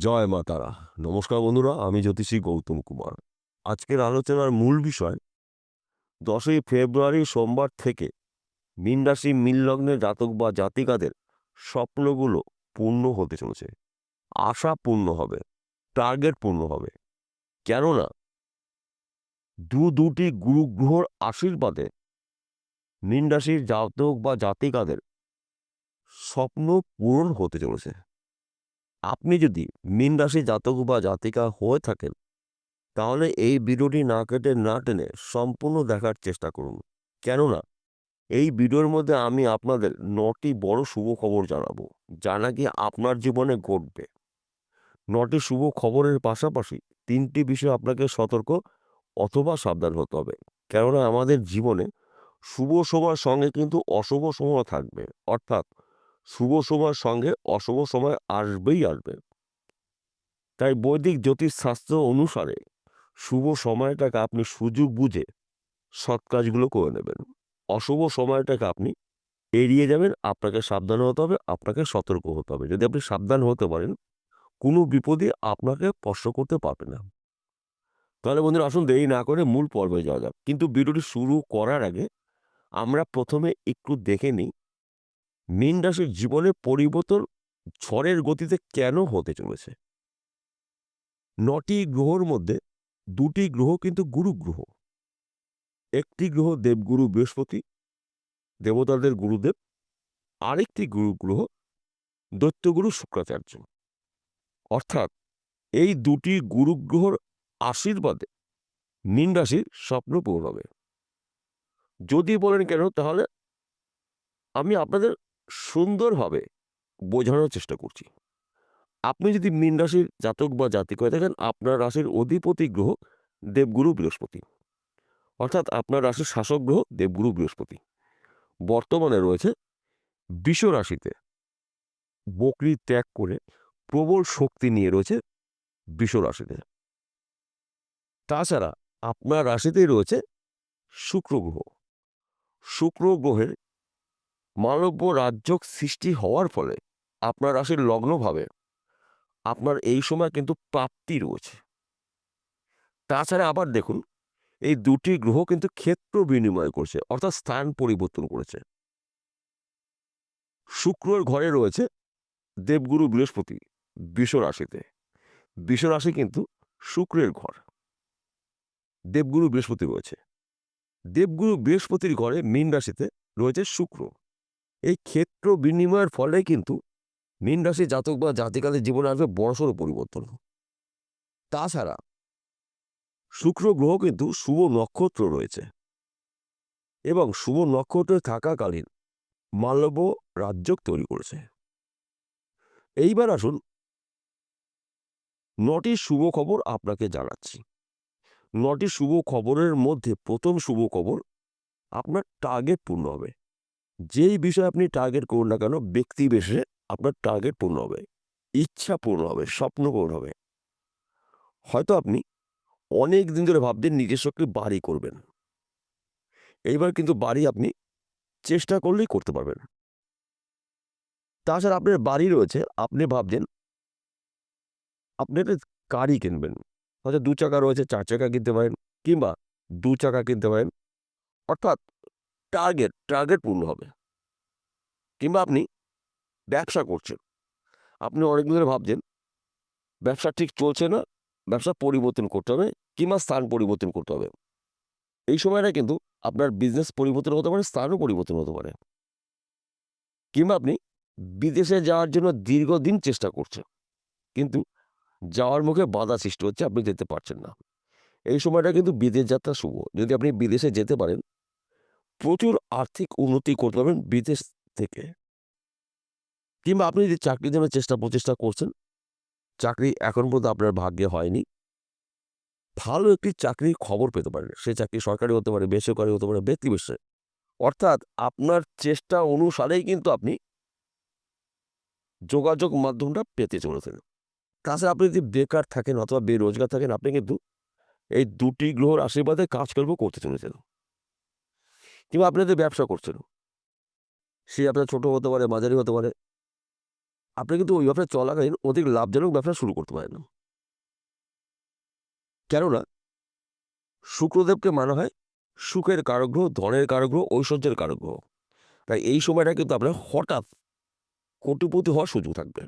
জয় মা তারা। নমস্কার বন্ধুরা, আমি জ্যোতিষী গৌতম কুমার। আজকের আলোচনার মূল বিষয়, দশই ফেব্রুয়ারি সোমবার থেকে মীন রাশি, মীন লগ্নের জাতক বা জাতিকাদের স্বপ্নগুলো পূর্ণ হতে চলেছে। আশা পূর্ণ হবে, টার্গেট পূর্ণ হবে। কেননা, দু দুটি গুরু গ্রহর আশীর্বাদে মীন রাশির জাতক বা জাতিকাদের স্বপ্ন পূরণ হতে চলেছে। আপনি যদি মীন রাশি জাতক বা জাতিকা হয়ে থাকেন, তাহলে এই ভিডিওটি না কেটে না টেনে সম্পূর্ণ দেখার চেষ্টা করুন। কেননা, এই ভিডিওর মধ্যে আমি আপনাদের নটি বড় শুভ খবর জানাব, যা নাকি আপনার জীবনে ঘটবে। নটি শুভ খবরের পাশাপাশি তিনটি বিষয় আপনাকে সতর্ক অথবা সাবধান হতে হবে। কেননা, আমাদের জীবনে শুভ সময়ের সঙ্গে কিন্তু অশুভ সময় থাকবে। অর্থাৎ শুভ সময়ের সঙ্গে অশুভ সময় আসবেই আসবে। তাই বৈদিক জ্যোতিষ শাস্ত্র অনুসারে শুভ সময়টাকে আপনি সুযোগ বুঝে সৎ কাজগুলো করে নেবেন। অশুভ সময়টাকে আপনি এড়িয়ে যাবেন, আপনাকে সাবধান হতে হবে, আপনাকে সতর্ক হতে হবে। যদি আপনি সাবধান হতে পারেন, কোনো বিপদে আপনাকে স্পর্শ করতে পারবে না। তাহলে বন্ধুরা আসুন দেরি না করে মূল পর্বে যাওয়া যাক। কিন্তু ভিডিওটি শুরু করার আগে আমরা প্রথমে একটু দেখে নিই মীন রাশির জীবনে পরিবর্তন ঝড়ের গতিতে কেন হতে চলেছে? নটি গ্রহর মধ্যে দুটি গ্রহ কিন্তু গুরু গ্রহ। একটি গ্রহ দেবগুরু বৃহস্পতি, দেবতাদের গুরুদেব। আরেকটি গুরু গ্রহ দৈত্যগুরু শুক্রাচার্য। অর্থাৎ এই দুটি গুরু গ্রহর আশীর্বাদে মীন রাশির স্বপ্ন পূরণ হবে। যদি বলেন কেন, তাহলে আমি আপনাদের সুন্দরভাবে বোঝানোর চেষ্টা করছি। আপনি যদি মীন রাশির জাতক বা জাতিক হয়ে থাকেন, আপনার রাশির অধিপতি গ্রহ দেবগুরু বৃহস্পতি। অর্থাৎ আপনার রাশির শাসক গ্রহ দেবগুরু বৃহস্পতি। বর্তমানে রয়েছে বিষ রাশিতে বকরি ত্যাগ করে প্রবল শক্তি নিয়ে রয়েছে বিষ রাশিতে। তাছাড়া আপনার রাশিতেই রয়েছে শুক্র গ্রহ। শুক্র গ্রহের মানব্য রাজ্য সৃষ্টি হওয়ার ফলে আপনার রাশির লগ্নভাবে আপনার এই সময় কিন্তু প্রাপ্তি রয়েছে। তাছাড়া আবার দেখুন, এই দুটি গ্রহ কিন্তু ক্ষেত্র বিনিময় করছে, অর্থাৎ স্থান পরিবর্তন করেছে। শুক্রর ঘরে রয়েছে দেবগুরু বৃহস্পতি, বিষ রাশিতে। বিষ রাশি কিন্তু শুক্রের ঘর। দেবগুরু বৃহস্পতি রয়েছে। দেবগুরু বৃহস্পতির ঘরে মীন রাশিতে রয়েছে শুক্র। এই ক্ষেত্র বিনিময়ের ফলে কিন্তু মীন রাশি জাতক বা জাতিকাদের জীবনে আসবে বড়সড় পরিবর্তন। তাছাড়া শুক্র গ্রহ কিন্তু শুভ নক্ষত্র রয়েছে এবং শুভ নক্ষত্রে থাকাকালীন মালব্য রাজ্য তৈরি করেছে। এইবার আসুন নটি শুভ খবর আপনাকে জানাচ্ছি। নটি শুভ খবরের মধ্যে প্রথম শুভ খবর আপনার টার্গেট পূর্ণ হবে। যেই বিষয়ে আপনি টার্গেট করুন না কেন, ব্যক্তি বেশে আপনার টার্গেট পূর্ণ হবে, ইচ্ছা পূর্ণ হবে, স্বপ্ন পূর্ণ হবে। হয়তো আপনি অনেক দিন ধরে ভাবছেন নিজস্ব একটি বাড়ি করবেন। এইবার কিন্তু বাড়ি আপনি চেষ্টা করলেই করতে পারবেন। তাছাড়া আপনার বাড়ি রয়েছে, আপনি ভাবছেন আপনি একটা গাড়ি কিনবেন। হয়তো দু চাকা রয়েছে, চার চাকা কিনতে পারেন কিংবা দু চাকা কিনতে পারেন। অর্থাৎ টার্গেট টার্গেট পূর্ণ হবে। কিংবা আপনি ব্যবসা করছেন। আপনি অনেকদিন ধরে ভাবছেন, ব্যবসা ঠিক চলছে না, ব্যবসা পরিবর্তন করতে হবে কিংবা স্থান পরিবর্তন করতে হবে। এই সময়টা কিন্তু আপনার বিজনেস পরিবর্তন হতে পারে, স্থানও পরিবর্তন হতে পারে। কিংবা আপনি বিদেশে যাওয়ার জন্য দীর্ঘদিন চেষ্টা করছেন, কিন্তু যাওয়ার মুখে বাধা সৃষ্টি হচ্ছে, আপনি যেতে পারছেন না। এই সময়টা কিন্তু বিদেশ যাত্রা শুভ। যদি আপনি বিদেশে যেতে পারেন প্রচুর আর্থিক উন্নতি করতে পারবেন বিদেশ থেকে। কিংবা আপনি যদি চাকরি জন্য চেষ্টা, প্রচেষ্টা করছেন, চাকরি এখন পর্যন্ত আপনার ভাগ্যে হয়নি। ভালো একটি চাকরির খবর পেতে পারেন। সে চাকরি সরকারি হতে পারে, বেসরকারি হতে পারে, ব্যক্তি বিশেষে অর্থাৎ আপনার চেষ্টা অনুসারেই কিন্তু আপনি যোগাযোগ মাধ্যমটা পেতে চলেছেন। তাছাড়া আপনি যদি বেকার থাকেন অথবা বেরোজগার থাকেন, আপনি কিন্তু এই দুটি গ্রহর আশীর্বাদে কাজকর্ম করতে চলেছেন। কিংবা আপনি যদি ব্যবসা করছেন সে আপনার ছোট হতে পারে, মাঝারি হতে পারে। আপনি কিন্তু ওই ব্যবসা চলাকালীন অধিক লাভজনক ব্যবসা শুরু করতে পারেন কেননা, শুক্রদেবকে মানা হয় সুখের কারগ্রহ, ধনের কারগ্রহ ঐশ্বর্যের কারগ্রহ। তাই এই সময়টা কিন্তু আপনার হঠাৎ কোটিপতি হওয়ার সুযোগ থাকবে।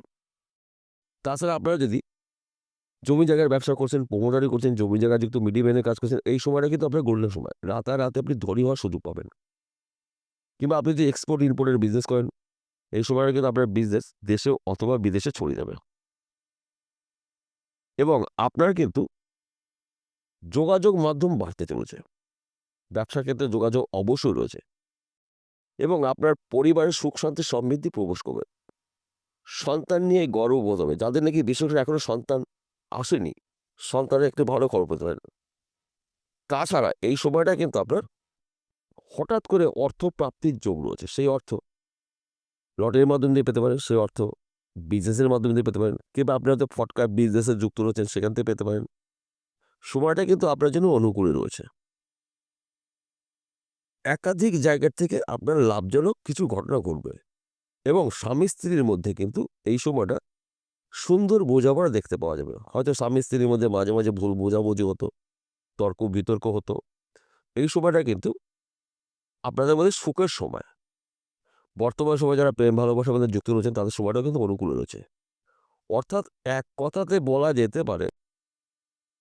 তাছাড়া আপনারা যদি জমি জায়গার ব্যবসা করছেন, প্রমোটারি করছেন, জমি জায়গা যুক্ত মিডিয়ামেনের কাজ করছেন, এই সময়টা কিন্তু আপনার গোল্ডেন সময়। রাতারাতি আপনি ধনী হওয়ার সুযোগ পাবেন। কিংবা আপনি যদি এক্সপোর্ট ইম্পোর্টের বিজনেস করেন, এই সময়টা কিন্তু আপনার বিজনেস দেশে অথবা বিদেশে ছড়িয়ে যাবে। এবং আপনার কিন্তু যোগাযোগ মাধ্যম বাড়তে চলেছে। ব্যবসার ক্ষেত্রে যোগাযোগ অবশ্যই রয়েছে। এবং আপনার পরিবারের সুখ, শান্তি সমৃদ্ধি প্রবেশ করবে। সন্তান নিয়ে গর্ব বোধ হবে। যাদের নাকি বিশেষ করে এখনও সন্তান আসেনি। সন্তানের একটি ভালো খবর পেতে পারেন। তাছাড়া এই সময়টা কিন্তু আপনার হঠাৎ করে অর্থ প্রাপ্তির যোগ রয়েছে। সেই অর্থ লটারির মাধ্যম দিয়ে পেতে পারেন, সেই অর্থ বিজনেসের মাধ্যমে দিয়ে পেতে পারেন, কিংবা আপনি হয়তো ফটকা বিজনেসে যুক্ত রয়েছেন, সেখান থেকে পেতে পারেন। সময়টা কিন্তু আপনার জন্য অনুকূলে রয়েছে। একাধিক জায়গার থেকে আপনার লাভজনক কিছু ঘটনা ঘটবে এবং স্বামী স্ত্রীর মধ্যে কিন্তু এই সময়টা সুন্দর বোঝাপড়া দেখতে পাওয়া যাবে। হয়তো স্বামী স্ত্রীর মধ্যে মাঝে মাঝে ভুল বোঝাবুঝি হতো, তর্ক বিতর্ক হতো। এই সময়টা কিন্তু আপনাদের মধ্যে সুখের সময়। বর্তমান সময় যারা প্রেম ভালোবাসার মধ্যে যুক্ত রয়েছেন, তাদের সময়টাও কিন্তু অনুকূলে রয়েছে। অর্থাৎ এক কথাতে বলা যেতে পারে,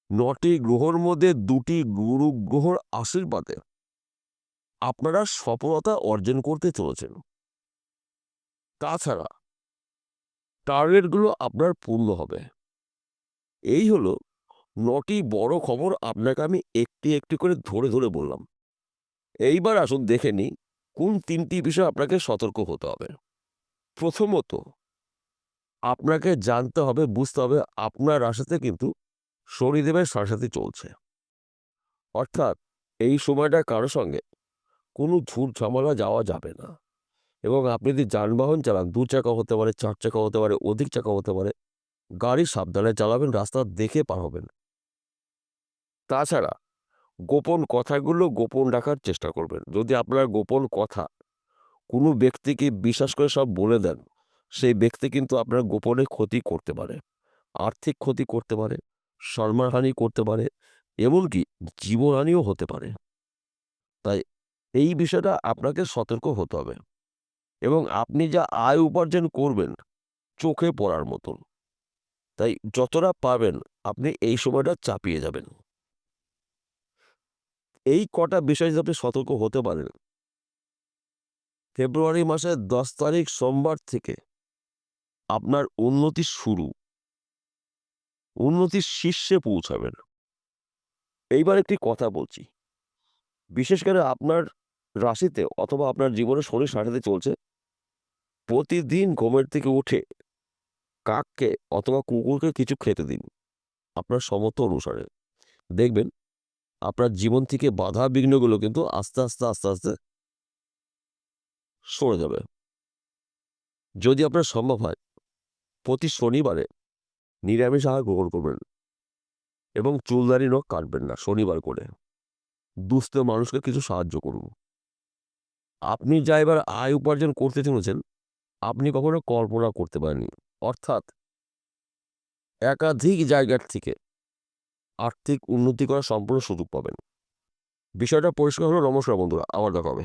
নটি গ্রহর মধ্যে দুটি গুরু গ্রহর আশীর্বাদে আপনারা সফলতা অর্জন করতে চলেছেন। তাছাড়া টার্গেটগুলো আপনার পূর্ণ হবে। এই হলো নটি বড় খবর আপনাকে আমি একটি একটি করে ধরে ধরে বললাম। এইবার আসুন দেখে নিই কোন তিনটি বিষয় আপনাকে সতর্ক হতে হবে। প্রথমত, আপনাকে জানতে হবে, বুঝতে হবে আপনার রাশিতে কিন্তু শনিদেবের সাথে চলছে। অর্থাৎ এই সময়টা কারও সঙ্গে কোনো ঝুট ঝামেলা যাওয়া যাবে না। এবং আপনি যদি যানবাহন চালান, দু চাকা হতে পারে, চার চাকা হতে পারে, অধিক চাকা হতে পারে, গাড়ি সাবধানে চালাবেন, রাস্তা দেখে পার হবেন। তাছাড়া গোপন কথাগুলো গোপন রাখার চেষ্টা করবেন। যদি আপনার গোপন কথা কোনো ব্যক্তিকে বিশ্বাস করে সব বলে দেন, সেই ব্যক্তি কিন্তু আপনার গোপনে ক্ষতি করতে পারে, আর্থিক ক্ষতি করতে পারে, সম্মানহানি করতে পারে, এমনকি জীবনহানিও হতে পারে। তাই এই বিষয়টা আপনাকে সতর্ক হতে হবে। এবং আপনি যা আয় উপার্জন করবেন চোখে পড়ার মতন। তাই যতটা পাবেন আপনি এই সময়টা চাপিয়ে যাবেন। এই কটা বিষয় আপনি সতর্ক হতে পারেন, ফেব্রুয়ারি মাসের দশ তারিখ সোমবার থেকে আপনার উন্নতি শুরু। উন্নতির শীর্ষে পৌঁছাবেন। এইবার একটি কথা বলছি। বিশেষ করে আপনার রাশিতে অথবা আপনার জীবনে শরীর সাথে চলছে প্রতিদিন ঘুমের থেকে উঠে কাককে অথবা কুকুরকে কিছু খেতে দিন, আপনার সমর্থ অনুসারে। দেখবেন, আপনার জীবন থেকে বাধা বিঘ্নগুলো কিন্তু আস্তে আস্তে আস্তে আস্তে সরে যাবে। যদি আপনার সম্ভব হয়, প্রতি শনিবারে নিরামিষ আহার গ্রহণ করবেন এবং চুলদারি নখ কাটবেন না শনিবার করে। দুস্থ মানুষকে কিছু সাহায্য করুন। আপনি যা এবার আয় উপার্জন করতে চলেছেন আপনি কখনো কল্পনা করতে পারেননি। অর্থাৎ একাধিক জায়গার থেকে আর্থিক উন্নতি করা সম্পূর্ণ সুযোগ পাবেন। বিষয়টা পরিষ্কার হলো, নমস্কার বন্ধুরা, আবার দেখা হবে।